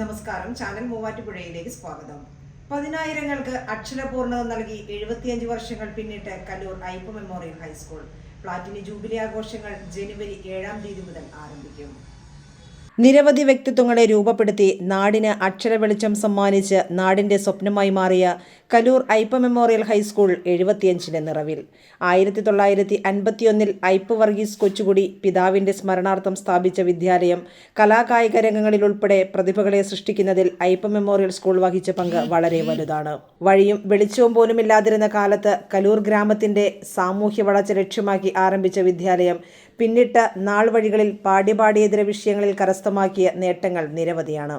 നമസ്കാരം. ചാനൽ മൂവാറ്റുപുഴയിലേക്ക് സ്വാഗതം. പതിനായിരങ്ങൾക്ക് അക്ഷരപൂർണത നൽകി എഴുപത്തിയഞ്ച് വർഷങ്ങൾ പിന്നിട്ട് Kaloor Aippa memorial high school. Platinum jubilee ആഘോഷങ്ങൾ ജനുവരി ഏഴാം തീയതി മുതൽ ആരംഭിക്കും. നിരവധി വ്യക്തിത്വങ്ങളെ രൂപപ്പെടുത്തി നാടിന് അക്ഷര വെളിച്ചം സമ്മാനിച്ച് നാടിന്റെ സ്വപ്നമായി മാറിയ Kaloor Aippa memorial high school എഴുപത്തിയഞ്ചിന്റെ നിറവിൽ. ആയിരത്തി തൊള്ളായിരത്തി അൻപത്തിയൊന്നിൽ ഐപ്പ് വർഗീസ് കൊച്ചുകുടി പിതാവിന്റെ സ്മരണാർത്ഥം സ്ഥാപിച്ച വിദ്യാലയം കലാകായിക രംഗങ്ങളിലുൾപ്പെടെ പ്രതിഭകളെ സൃഷ്ടിക്കുന്നതിൽ ഐപ്പ മെമ്മോറിയൽ സ്കൂൾ വഹിച്ച പങ്ക് വളരെ വലുതാണ്. വഴിയും വെളിച്ചവും പോലും ഇല്ലാതിരുന്ന കാലത്ത് കലൂർ ഗ്രാമത്തിന്റെ സാമൂഹ്യ വളർച്ച ലക്ഷ്യമാക്കി ആരംഭിച്ച വിദ്യാലയം പിന്നിട്ട നാൾ വഴികളിൽ പാഠ്യപാഠ്യേതര വിഷയങ്ങളിൽ കരസ്ഥമാക്കിയ നേട്ടങ്ങൾ നിരവധിയാണ്.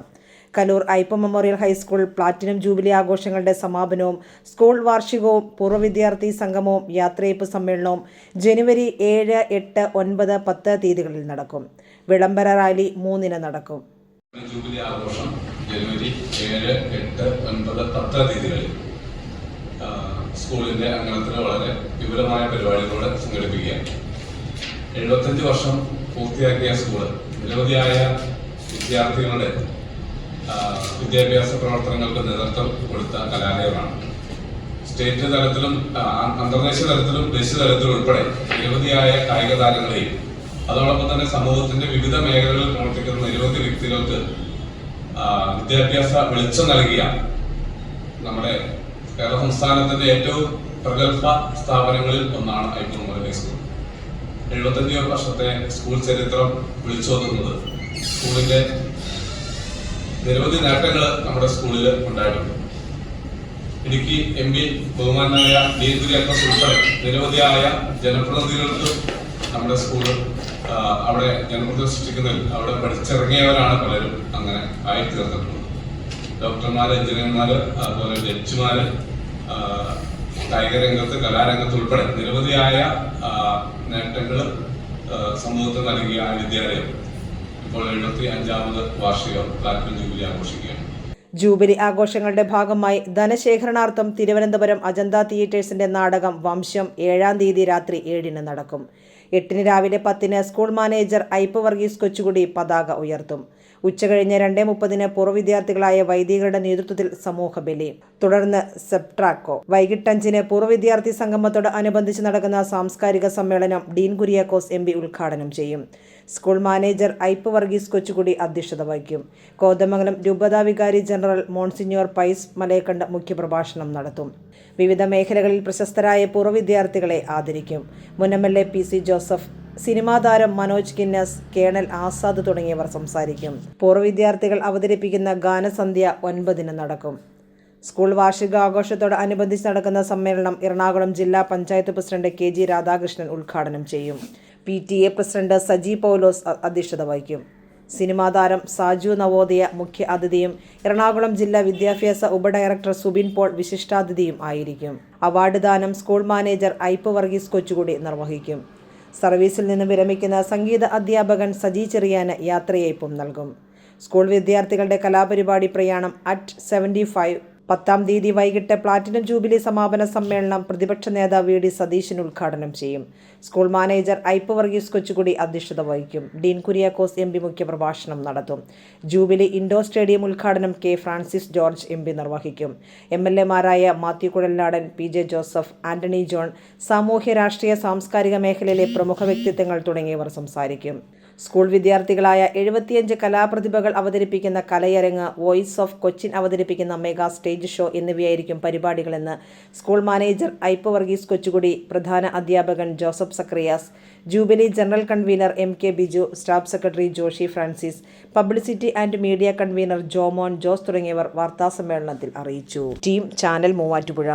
Kaloor Aippa memorial high school platinum jubilee ആഘോഷങ്ങളുടെ സമാപനവും സ്കൂൾ വാർഷികവും പൂർവ വിദ്യാർത്ഥി സംഗമവും യാത്രയപ്പ് സമ്മേളനവും ജനുവരി ഏഴ് എട്ട് ഒൻപത് പത്ത് തീയതികളിൽ നടക്കും. വിളംബര റാലി മൂന്നിന് നടക്കും. ജൂബിലി ആഘോഷം ജനുവരി ഏഴ് എട്ട് ഒൻപത് പത്ത് തീയതികളിൽ സ്കൂളിന്റെ അംഗണത്തിൽ വളരെ വിപുലമായ പരിപാടികളോടെ സംഘടിപ്പിക്കുകയാണ്. എഴുപത്തഞ്ച് വർഷം പൂർത്തിയാക്കിയ സ്കൂൾ. നിരവധിയായ വിദ്യാർത്ഥികളുടെ വിദ്യാഭ്യാസ പ്രവർത്തനങ്ങൾക്ക് നേതൃത്വം കൊടുത്ത കലാലയമാണ്. സ്റ്റേറ്റ് തലത്തിലും അന്തർദേശീയ തലത്തിലും ദേശീയ തലത്തിലും ഉൾപ്പെടെ നിരവധിയായ കായിക താരങ്ങളെയും അതോടൊപ്പം തന്നെ സമൂഹത്തിന്റെ വിവിധ മേഖലകളിൽ പ്രവർത്തിക്കുന്ന നിരവധി വ്യക്തികൾക്ക് വിദ്യാഭ്യാസ വെളിച്ചം നൽകിയ നമ്മുടെ കേരള സംസ്ഥാനത്തിന്റെ ഏറ്റവും പ്രഗത്ഭ സ്ഥാപനങ്ങളിൽ ഒന്നാണ് ഐക്യ സ്കൂൾ എഴുപത്തഞ്ച് വർഷത്തെ സ്കൂൾ ചരിത്രം വിളിച്ചോതുന്നത് സ്കൂളിന്റെ നിരവധി നേട്ടങ്ങൾ നമ്മുടെ സ്കൂളിൽ ഉണ്ടായിട്ടുണ്ട്. ഇടുക്കി എം പി ബഹുമാനായ ഡി കുര്യാക്കോസ് ഉൾപ്പെടെ നിരവധിയായ ജനപ്രതിനിധികൾക്ക് നമ്മുടെ സ്കൂൾ അവിടെ ജനപ്രതിനിധി സൃഷ്ടിക്കുന്നതിൽ അവിടെ പഠിച്ചിറങ്ങിയവരാണ് പലരും അങ്ങനെ ആയി തീർന്നിട്ടുള്ളത് ഡോക്ടർമാർ എഞ്ചിനീയർമാർ അതുപോലെ ജഡ്ജിമാര് ആ, കായിക രംഗത്ത് കലാരംഗത്ത് ഉൾപ്പെടെ നിരവധിയായ നേട്ടങ്ങൾ സമൂഹത്തിന് നൽകിയ ആ വിദ്യാലയം ഇപ്പോൾ എഴുപത്തി അഞ്ചാമത് വാർഷികം പ്ലാറ്റിനം ജൂബിലി ആഘോഷിക്കുകയാണ്. ജൂബിലി ആഘോഷങ്ങളുടെ ഭാഗമായി ധനശേഖരണാർത്ഥം തിരുവനന്തപുരം അജന്ത തിയേറ്റേഴ്സിന്റെ നാടകം വംശം ഏഴാം തീയതി രാത്രി ഏഴിന് നടക്കും. എട്ടിന് രാവിലെ പത്തിന് സ്കൂൾ മാനേജർ ഐപ്പ് വർഗീസ് കൊച്ചുകുടി പതാക ഉയർത്തും. ഉച്ചകഴിഞ്ഞ് രണ്ടേ മുപ്പതിന് പൂർവ വിദ്യാർത്ഥികളായ വൈദികരുടെ നേതൃത്വത്തിൽ സമൂഹ ബലി. തുടർന്ന് സെപ്ട്രാക്കോ. വൈകിട്ട് അഞ്ചിന് പൂർവ വിദ്യാർത്ഥി സംഗമത്തോട് അനുബന്ധിച്ച് നടക്കുന്ന സാംസ്കാരിക സമ്മേളനം ഡീൻ കുര്യാക്കോസ് എം പി ഉദ്ഘാടനം ചെയ്യും. സ്കൂൾ മാനേജർ ഐപ്പ് വർഗീസ് കൊച്ചുകുടി അധ്യക്ഷത വഹിക്കും. കോതമംഗലം രൂപതാ വികാരി ജനറൽ മോൺസിഞ്ഞോർ പൈസ് മലയക്കണ്ട് മുഖ്യപ്രഭാഷണം നടത്തും. വിവിധ മേഖലകളിൽ പ്രശസ്തരായ പൂർവ വിദ്യാർത്ഥികളെ ആദരിക്കും. മുൻ M L A P C Joseph cinema താരം മനോജ് കിന്നസ് കേണൽ ആസാദ് തുടങ്ങിയവർ സംസാരിക്കും. പൂർവ വിദ്യാർത്ഥികൾ അവതരിപ്പിക്കുന്ന ഗാനസന്ധ്യ ഒൻപതിന് നടക്കും. സ്കൂൾ വാർഷികാഘോഷത്തോട് അനുബന്ധിച്ച് നടക്കുന്ന സമ്മേളനം എറണാകുളം ജില്ലാ panchayat president K G Radhakrishnan ഉദ്ഘാടനം ചെയ്യും. P T A president Saji Paulose അധ്യക്ഷത വഹിക്കും. സിനിമാ താരം സാജു നവോദയ മുഖ്യ അതിഥിയും എറണാകുളം ജില്ലാ വിദ്യാഭ്യാസ ഉപഡയറക്ടർ സുബിൻ പോൾ വിശിഷ്ടാതിഥിയും ആയിരിക്കും. അവാർഡ് ദാനം സ്കൂൾ മാനേജർ ഐപ്പ് വർഗീസ് കൊച്ചുകുടി നിർവഹിക്കും. സർവീസിൽ നിന്ന് വിരമിക്കുന്ന സംഗീത അധ്യാപകൻ സജി ചെറിയാന് യാത്രയയപ്പും നൽകും. സ്കൂൾ വിദ്യാർത്ഥികളുടെ കലാപരിപാടി പ്രയാണം അറ്റ് സെവന്റി ഫൈവ് പത്താം തീയതി വൈകിട്ട് പ്ലാറ്റിനം ജൂബിലി സമാപന സമ്മേളനം പ്രതിപക്ഷ നേതാവ് വി ഡി സതീശൻ ഉദ്ഘാടനം ചെയ്യും. സ്കൂൾ മാനേജർ ഐപ്പ് വർഗീസ് കൊച്ചുകുടി അധ്യക്ഷത വഹിക്കും. ഡീൻ കുര്യാക്കോസ് എം പി മുഖ്യപ്രഭാഷണം നടത്തും. ജൂബിലി ഇൻഡോർ സ്റ്റേഡിയം ഉദ്ഘാടനം K Francis George M P നിർവഹിക്കും. എം എൽ എമാരായ മാത്യു കുഴൽനാടൻ പി ജെ ജോസഫ് ആന്റണി ജോൺ സാമൂഹ്യ രാഷ്ട്രീയ സാംസ്കാരിക മേഖലയിലെ പ്രമുഖ വ്യക്തിത്വങ്ങൾ തുടങ്ങിയവർ സംസാരിക്കും. സ്കൂൾ വിദ്യാർത്ഥികളായ എഴുപത്തിയഞ്ച് കലാപ്രതിഭകൾ അവതരിപ്പിക്കുന്ന കലയരങ്ങ് വോയിസ് ഓഫ് കൊച്ചിൻ അവതരിപ്പിക്കുന്ന മെഗാ സ്റ്റേജ് ഷോ എന്നിവയായിരിക്കും പരിപാടികളെന്ന് സ്കൂൾ മാനേജർ ഐപ്പ് വർഗീസ് കൊച്ചുകുടി പ്രധാന അധ്യാപകൻ Joseph Zacharias jubilee general convener M K Biju staff secretary Joshy Francis publicity and media convener Jomon Jose തുടങ്ങിയവർ വാർത്താസമ്മേളനത്തിൽ അറിയിച്ചു. Team channel Muvattupuzha.